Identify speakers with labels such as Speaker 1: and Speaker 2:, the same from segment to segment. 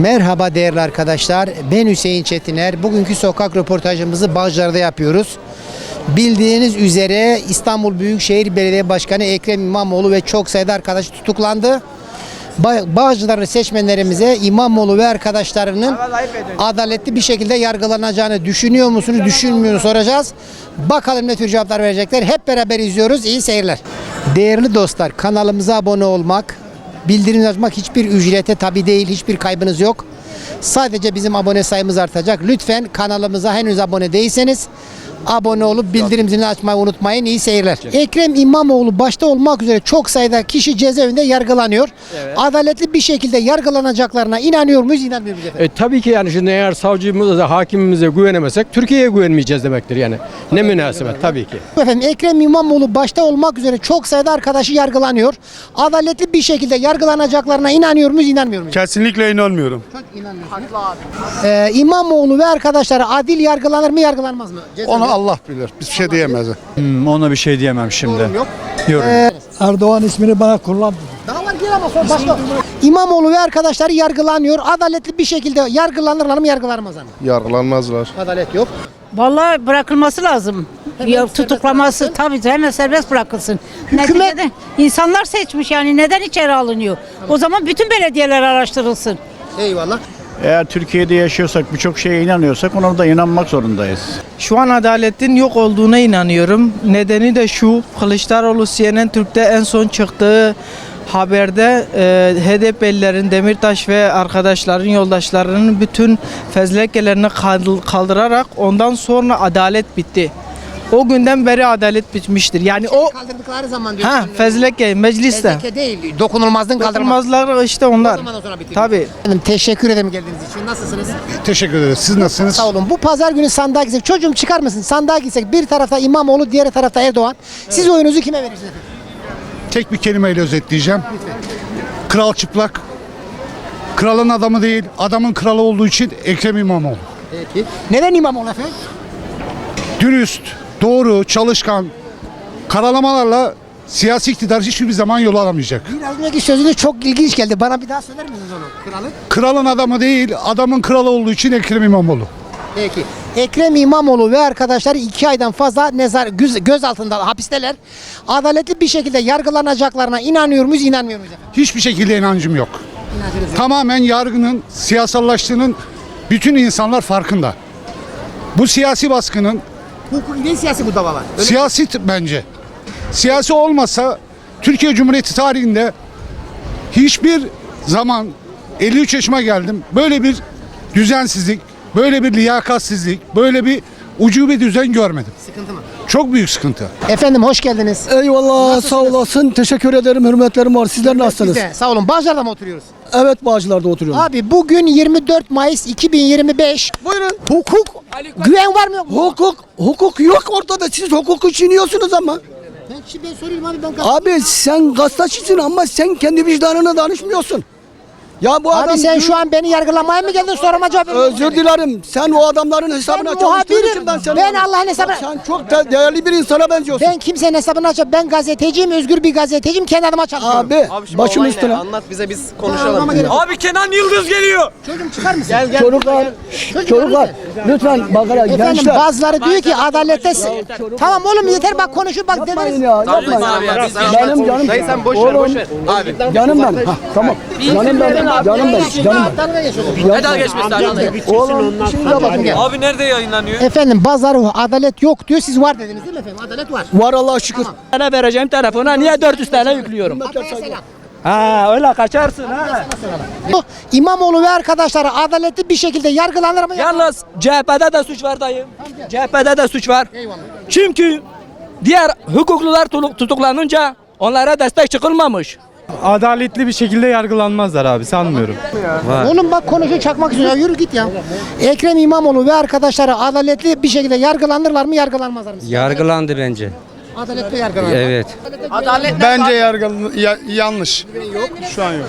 Speaker 1: Merhaba değerli arkadaşlar. Ben Hüseyin Çetiner. Bugünkü sokak röportajımızı Bağcılar'da yapıyoruz. Bildiğiniz üzere İstanbul Büyükşehir Belediye Başkanı Ekrem İmamoğlu ve çok sayıda arkadaş tutuklandı. Ba- Bağcılar'ın seçmenlerimize İmamoğlu ve arkadaşlarının adaletli bir şekilde yargılanacağını düşünüyor musunuz, düşünmüyor musunuz soracağız. Bakalım ne tür cevaplar verecekler. Hep beraber izliyoruz. İyi seyirler. Değerli dostlar, kanalımıza abone olmak, bildirim açmak hiçbir ücrete tabi değil, hiçbir kaybınız yok. Sadece bizim abone sayımız artacak. Lütfen kanalımıza henüz abone değilseniz abone olup bildirim zilini açmayı unutmayın. İyi seyirler. Ekrem İmamoğlu başta olmak üzere çok sayıda kişi cezaevinde yargılanıyor. Adaletli bir şekilde yargılanacaklarına inanıyor muyuz, inanmıyor muyuz efendim?
Speaker 2: E, tabii ki yani şimdi eğer savcımıza, hakimimize güvenemezsek Türkiye'ye güvenmeyeceğiz demektir yani. Ne münasebet tabii ki.
Speaker 1: Efendim Ekrem İmamoğlu başta olmak üzere çok sayıda arkadaşı yargılanıyor. Adaletli bir şekilde yargılanacaklarına inanıyor muyuz, inanmıyor muyuz?
Speaker 3: Kesinlikle inanmıyorum.
Speaker 1: Ee, İmamoğlu ve arkadaşları adil yargılanır mı, yargılanmaz mı?
Speaker 3: Onu Allah bilir. Biz bir şey diyemeyiz.
Speaker 4: Hmm, ona bir şey diyemem şimdi.
Speaker 1: Yok.
Speaker 4: Yorum.
Speaker 5: Erdoğan ismini bana kullan.
Speaker 1: Daha var gel ama sonra başka. İmamoğlu ve arkadaşları yargılanıyor. Adaletli bir şekilde yargılanırlar mı yargılanmazlar mı?
Speaker 3: Yargılanmazlar.
Speaker 1: Adalet yok.
Speaker 6: Vallahi bırakılması lazım. Ya tutuklaması tabii hemen serbest bırakılsın. Neticede insanlar seçmiş yani neden içeri alınıyor? O zaman bütün belediyeler araştırılsın.
Speaker 1: Eyvallah.
Speaker 7: Eğer Türkiye'de yaşıyorsak birçok şeye inanıyorsak ona da inanmak zorundayız.
Speaker 8: Şu an adaletin yok olduğuna inanıyorum. Nedeni de şu, Kılıçdaroğlu CNN Türk'te en son çıktığı haberde e, HDP'lilerin, Demirtaş ve arkadaşların, yoldaşlarının bütün fezlekelerini kaldı- kaldırarak ondan sonra adalet bitti. O günden beri adalet bitmiştir. Yani o
Speaker 1: Kaldırdıkları zaman diyorsun.
Speaker 8: ha fezleke mecliste.
Speaker 1: Fezleke değil. Dokunulmazlığın kaldırılmaz.
Speaker 8: Dokunmazlar işte onlar.
Speaker 1: zamandan sonra bitiyor.
Speaker 8: Tabii.
Speaker 1: Efendim, teşekkür ederim geldiğiniz için. Nasılsınız?
Speaker 3: Teşekkür ederiz. Siz nasılsınız?
Speaker 1: Sağ olun. Bu pazar günü sandığa gitsek. Çocuğum çıkar mısın? Sandığa gitsek. Bir tarafta İmamoğlu, diğer tarafta Erdoğan. Siz oyunuzu kime verirsiniz? efendim?
Speaker 3: Tek bir kelimeyle özetleyeceğim. Kral çıplak. Kralın adamı değil, adamın kralı olduğu için Ekrem İmamoğlu.
Speaker 1: Peki. Neden İmamoğlu efendim?
Speaker 3: Dürüst, doğru, çalışkan, karalamalarla siyasi iktidar hiçbir zaman yol alamayacak.
Speaker 1: Biraz önceki sözünüz çok ilginç geldi. Bana bir daha söyler misiniz onu? Kralı.
Speaker 3: Kralın adamı değil, adamın kralı olduğu için Ekrem İmamoğlu.
Speaker 1: Peki. Ekrem İmamoğlu ve arkadaşları iki aydan fazla nezar göz, göz altında hapisteler. Adaletli bir şekilde yargılanacaklarına inanıyor muyuz, inanmıyor muyuz efendim?
Speaker 3: Hiçbir şekilde inancım yok. Tamamen yargının siyasallaştığının bütün insanlar farkında. Bu siyasi baskının
Speaker 1: Hukuk ne siyasi bu davalar? Öyle
Speaker 3: Siyasi t- bence. Siyasi olmasa Türkiye Cumhuriyeti tarihinde hiçbir zaman 53 yaşıma geldim. Böyle bir düzensizlik, böyle bir liyakatsizlik, böyle bir ucube düzen görmedim.
Speaker 1: sıkıntı mı?
Speaker 3: Çok büyük sıkıntı.
Speaker 1: Efendim hoş geldiniz.
Speaker 5: Eyvallah sağ olasın. Teşekkür ederim. Hürmetlerim var. Sizler nasılsınız?
Speaker 1: Biz de sağ olun. Bağcılar'da mı oturuyoruz?
Speaker 5: Evet Bağcılar'da oturuyorum.
Speaker 1: Abi bugün 24 Mayıs 2025. Buyurun. Hukuk, güven var mı yok mu?
Speaker 5: Hukuk, hukuk yok ortada. Siz hukuku çiğniyorsunuz ama.
Speaker 1: Ben, şimdi ben sorayım abi ben
Speaker 5: Abi sen gazetecisin ama sen kendi vicdanına danışmıyorsun. Ya bu
Speaker 1: Abi
Speaker 5: adam...
Speaker 1: sen şu an beni yargılamaya mı geldin soruma cevap?
Speaker 5: Özür dilerim. Sen o adamların hesabına çalıştığın
Speaker 1: muhabirim.
Speaker 5: için ben seni...
Speaker 1: Ben Allah'ın hesabına-
Speaker 5: Sen çok da değerli bir insana benziyorsun.
Speaker 1: Ben kimsenin hesabını açıp ben gazeteciyim, özgür bir gazeteciyim, kendi adıma çalışıyorum.
Speaker 5: Abi, başım üstüne.
Speaker 9: Anlat bize biz
Speaker 1: Konuşalım.
Speaker 9: konuşalım. Abi Kenan Yıldız geliyor.
Speaker 1: Çocuğum çıkar mısın?
Speaker 5: Çocuklar, çocuklar lütfen bak hele
Speaker 1: Efendim
Speaker 5: gençler.
Speaker 1: bazıları diyor ki adalette... Tamam oğlum yeter bak konuşup bak
Speaker 5: Yapmayın
Speaker 1: dediniz.
Speaker 5: ya, yapmayın.
Speaker 9: abi ya, biz-
Speaker 5: Benim canım.
Speaker 9: Dayı sen boş ver,
Speaker 5: Oğlum,
Speaker 9: boş ver. Abi.
Speaker 5: Canım benim. Ha, tamam. Canım benim. Canım benim.
Speaker 1: Dalga.
Speaker 9: Ne dalga geçmesi abi?
Speaker 5: Oğlum bakın.
Speaker 9: Abi nerede yayınlanıyor?
Speaker 1: Efendim bazıları adalet yok diyor siz var dediniz değil mi efendim? Adalet var.
Speaker 5: Var Allah'a şükür.
Speaker 8: Sana vereceğim telefona niye 400 TL yüklüyorum? Ha öyle kaçarsın ha.
Speaker 1: İmamoğlu ve arkadaşları adaletli bir şekilde yargılanır mı?
Speaker 8: Yalnız CHP'de de suç var dayım. CHP'de de suç var. Çünkü diğer hukuklular tutuklanınca onlara destek çıkılmamış.
Speaker 2: Adaletli bir şekilde yargılanmazlar abi sanmıyorum.
Speaker 1: Oğlum bak konuşuyor çakmak istiyor. Ya yürü git ya. Ekrem İmamoğlu ve arkadaşları adaletli bir şekilde yargılanırlar mı yargılanmazlar mı?
Speaker 2: Yargılandı bence.
Speaker 1: Adaletli yargılanır.
Speaker 2: Evet.
Speaker 3: Bence yargı yanlış. Şu an yok.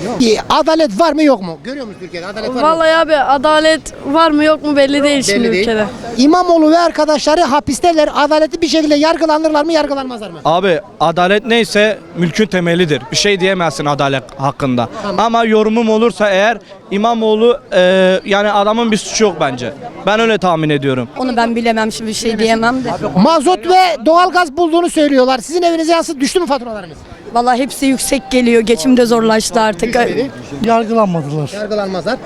Speaker 1: Adalet var mı yok mu? Görüyor musun Türkiye'de adalet var mı?
Speaker 10: Vallahi abi adalet var mı yok mu belli değil şimdi
Speaker 1: Belli değil.
Speaker 10: ülkede.
Speaker 1: İmamoğlu ve arkadaşları hapisteler. Adaletli bir şekilde yargılanırlar mı yargılanmazlar mı?
Speaker 4: Abi adalet neyse mülkün temelidir. Bir şey diyemezsin adalet hakkında. Ama yorumum olursa eğer İmamoğlu e, yani adamın bir suçu yok bence. Ben öyle tahmin ediyorum.
Speaker 10: Onu ben bilemem şimdi bir şey diyemem de.
Speaker 1: Mazot ve doğalgaz bulduğunu söylüyorlar. Sizin evinize yansıdı düştü mü faturalarınız?
Speaker 10: Vallahi hepsi yüksek geliyor. Geçim de zorlaştı artık.
Speaker 5: Yargılanmadılar.
Speaker 1: Yargılanmazlar.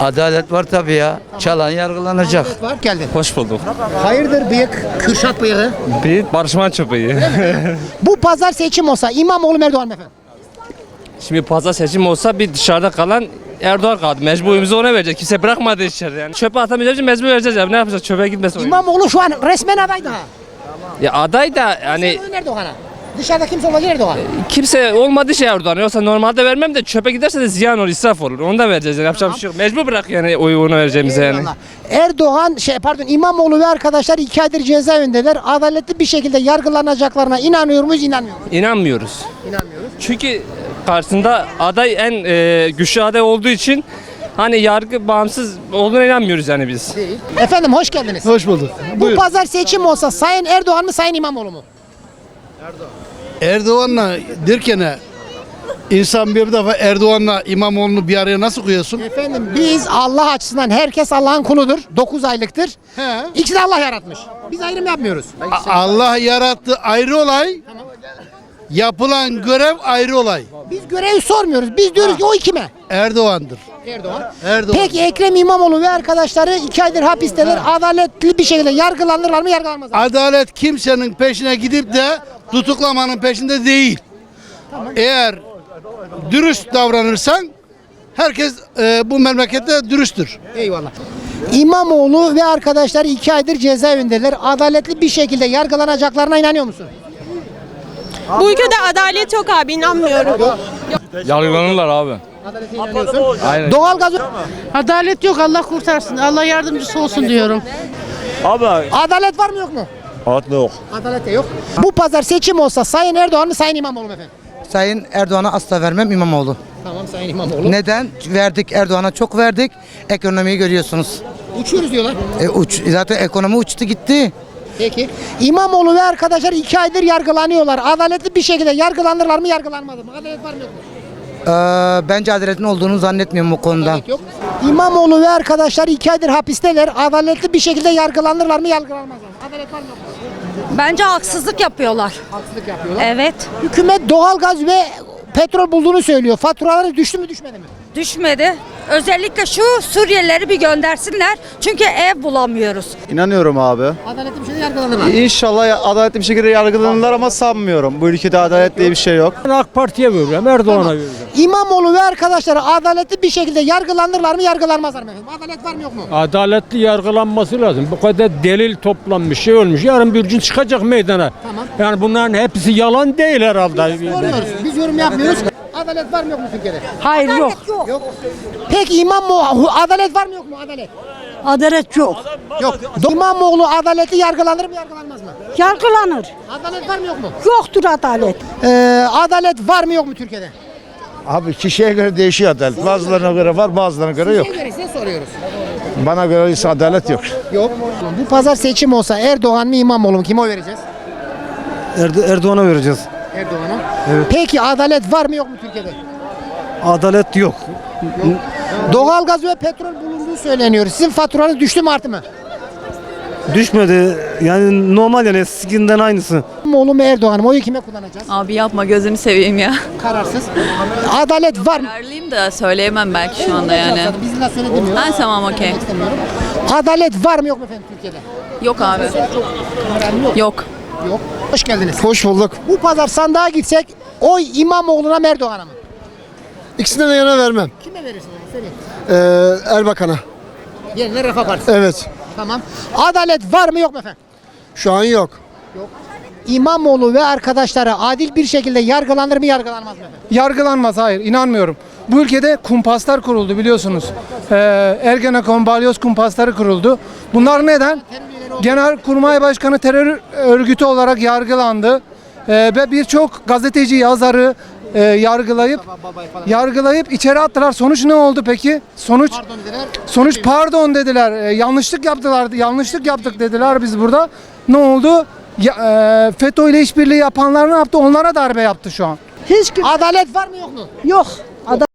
Speaker 11: Adalet var tabii ya. Çalan yargılanacak.
Speaker 1: Var geldin.
Speaker 9: Hoş bulduk.
Speaker 1: Hayırdır bıyık, Kürşat bıyığı?
Speaker 9: Bir Barış Manço bıyığı.
Speaker 1: Bu pazar seçim olsa İmamoğlu mu Erdoğan mı efendim?
Speaker 9: Şimdi pazar seçim olsa bir dışarıda kalan Erdoğan kaldı. Mecburumuzu ona verecek. Kimse bırakmadı içeride yani. Çöpe atamayacağız için mecbur vereceğiz ya. Ne yapacağız? Çöpe gitmesin.
Speaker 1: İmamoğlu şu an resmen aday daha.
Speaker 9: Ya aday da yani
Speaker 1: Sen Erdoğan'a. Dışarıda kimse olmaz Erdoğan.
Speaker 9: kimse olmadı şey Erdoğan. Yoksa normalde vermem de çöpe giderse de ziyan olur, israf olur. Onu da vereceğiz. Yani. Yapacak bir şey yok. Mecbur bırak yani oyu ona vereceğimize yani.
Speaker 1: Eyvallah. Erdoğan şey pardon İmamoğlu ve arkadaşlar iki aydır cezaevindeler. Adaletli bir şekilde yargılanacaklarına inanıyor muyuz inanmıyor muyuz?
Speaker 9: İnanmıyoruz.
Speaker 1: İnanmıyoruz.
Speaker 9: Çünkü karşısında aday en e, güçlü aday olduğu için hani yargı bağımsız olduğuna inanmıyoruz yani biz.
Speaker 1: Efendim hoş geldiniz.
Speaker 3: Hoş bulduk.
Speaker 1: Bu pazar seçim olsa Sayın Erdoğan mı Sayın İmamoğlu mu?
Speaker 3: Erdoğan'la derken insan bir defa Erdoğan'la İmamoğlu'nu bir araya nasıl koyuyorsun?
Speaker 1: Efendim biz Allah açısından herkes Allah'ın kuludur. 9 aylıktır.
Speaker 3: He.
Speaker 1: İkisi de Allah yaratmış. Biz ayrım yapmıyoruz.
Speaker 3: Allah yarattı ayrı olay. Yapılan görev ayrı olay.
Speaker 1: Biz görevi sormuyoruz. Biz diyoruz ki o kime?
Speaker 3: Erdoğan'dır.
Speaker 1: Erdoğan.
Speaker 3: Erdoğan.
Speaker 1: Peki Ekrem İmamoğlu ve arkadaşları 2 aydır hapisteler. Adaletli bir şekilde yargılanırlar mı yargılanmazlar mı?
Speaker 3: Adalet kimsenin peşine gidip de tutuklamanın peşinde değil. Eğer dürüst davranırsan herkes e, bu memlekette dürüsttür.
Speaker 1: Eyvallah. İmamoğlu ve arkadaşları 2 aydır cezaevindeler. Adaletli bir şekilde yargılanacaklarına inanıyor musun?
Speaker 10: Bu ülkede adalet yok abi inanmıyorum.
Speaker 9: Yargılanırlar abi.
Speaker 1: Adalete inanıyorsun. Doğalgaz
Speaker 6: Adalet yok Allah kurtarsın. Allah yardımcısı olsun diyorum.
Speaker 1: Adalet var mı yok mu?
Speaker 7: Adalet yok.
Speaker 1: Adalet de yok. Bu pazar seçim olsa Sayın Erdoğan mı Sayın İmamoğlu mu efendim?
Speaker 11: Sayın Erdoğan'a asla vermem İmamoğlu.
Speaker 1: Tamam Sayın İmamoğlu.
Speaker 11: Neden? Verdik Erdoğan'a çok verdik. Ekonomiyi görüyorsunuz.
Speaker 1: Uçuyoruz diyorlar.
Speaker 11: E, uç, zaten ekonomi uçtu gitti.
Speaker 1: Peki. İmamoğlu ve arkadaşlar 2 aydır yargılanıyorlar. Adaletli bir şekilde yargılanırlar mı yargılanmaz mı? Adalet var mı yok mu?
Speaker 11: Ee, bence adaletin olduğunu zannetmiyorum bu konuda.
Speaker 1: Yok. İmamoğlu ve arkadaşlar 2 aydır hapisteler. Adaletli bir şekilde yargılanırlar mı yargılanmazlar mı? Adalet var mı yok mu?
Speaker 10: Bence haksızlık yapıyorlar.
Speaker 1: Haksızlık yapıyorlar.
Speaker 10: Evet.
Speaker 1: Hükümet doğalgaz ve petrol bulduğunu söylüyor. Faturaları düştü mü düşmedi mi?
Speaker 10: Düşmedi. Özellikle şu Suriyelileri bir göndersinler. Çünkü ev bulamıyoruz.
Speaker 7: İnanıyorum abi.
Speaker 1: Adaletli bir şekilde yargılanırlar.
Speaker 7: İnşallah adaletli bir şekilde yargılanırlar ama sanmıyorum. Bu ülkede adalet diye bir şey yok.
Speaker 2: Ben AK Parti'ye veriyorum, Erdoğan'a veriyorum.
Speaker 1: İmamoğlu ve arkadaşları adaletli bir şekilde yargılanırlar mı yargılanmazlar mı efendim? Adalet var mı yok mu?
Speaker 2: Adaletli yargılanması lazım. Bu kadar delil toplanmış, şey olmuş. Yarın bir gün çıkacak meydana.
Speaker 1: Tamam.
Speaker 2: Yani bunların hepsi yalan değil herhalde.
Speaker 1: Soruyoruz. Biz yorum yapmıyoruz. Adalet var mı yok mu Türkiye'de?
Speaker 6: Hayır yok.
Speaker 1: Yok. Peki İmamoğlu adalet var mı yok mu adalet?
Speaker 6: Adalet yok.
Speaker 1: Yok. İmamoğlu adaletli yargılanır mı yargılanmaz mı?
Speaker 6: Yargılanır.
Speaker 1: Adalet var mı yok mu?
Speaker 6: Yoktur adalet.
Speaker 1: Ee, adalet var mı yok mu Türkiye'de?
Speaker 7: Abi kişiye göre değişiyor adalet. Bazılarına göre var bazılarına göre yok.
Speaker 1: Size göre size soruyoruz.
Speaker 7: Bana göre ise adalet yok.
Speaker 1: Yok. Bu pazar seçim olsa Erdoğan mı İmamoğlu mu? Kime oy vereceğiz?
Speaker 5: Erdoğan'a vereceğiz.
Speaker 1: Erdoğan'a. Peki adalet var mı yok mu Türkiye'de?
Speaker 5: Adalet yok.
Speaker 1: Doğalgaz ve petrol bulunduğu söyleniyor. Sizin faturanız düştü mü arttı mı?
Speaker 5: Düşmedi. Yani normal yani eskinden aynısı.
Speaker 1: İmamoğlu mu Erdoğan mı? Oyu kime kullanacağız?
Speaker 10: Abi yapma gözünü seveyim ya.
Speaker 1: Kararsız. Adalet var mı?
Speaker 10: Kararlıyım da söyleyemem belki şu anda yani.
Speaker 1: Biz de söyledim.
Speaker 10: Ha, tamam, okey.
Speaker 1: Adalet var mı yok mu efendim Türkiye'de?
Speaker 10: Yok abi. Yok.
Speaker 1: Yok. Hoş geldiniz.
Speaker 5: Hoş bulduk.
Speaker 1: Bu pazar sandığa gitsek oy İmamoğlu'na mı Erdoğan'a mı?
Speaker 5: İkisine de yana vermem.
Speaker 1: Kime verirsin? Söyle.
Speaker 5: Ee, Erbakan'a.
Speaker 1: Yerine Refah Partisi.
Speaker 5: Evet.
Speaker 1: Tamam. Adalet var mı yok mu efendim?
Speaker 5: Şu an yok.
Speaker 1: İmamoğlu ve arkadaşları adil bir şekilde yargılanır mı yargılanmaz mı efendim?
Speaker 8: Yargılanmaz hayır inanmıyorum. Bu ülkede kumpaslar kuruldu biliyorsunuz. Ee, Ergenekon, Balyoz kumpasları kuruldu. Bunlar neden? Genelkurmay Başkanı terör örgütü olarak yargılandı. Ee, ve birçok gazeteci, yazarı e, yargılayıp yargılayıp içeri attılar. Sonuç ne oldu peki? Sonuç
Speaker 1: Pardon dediler.
Speaker 8: Sonuç pardon dediler. E, yanlışlık yaptılar. Yanlışlık yaptık dediler biz burada. Ne oldu? Ya, e, FETÖ ile işbirliği yapanlar ne yaptı? Onlara darbe yaptı şu an.
Speaker 1: Hiç Adalet var mı yok mu?
Speaker 6: Yok.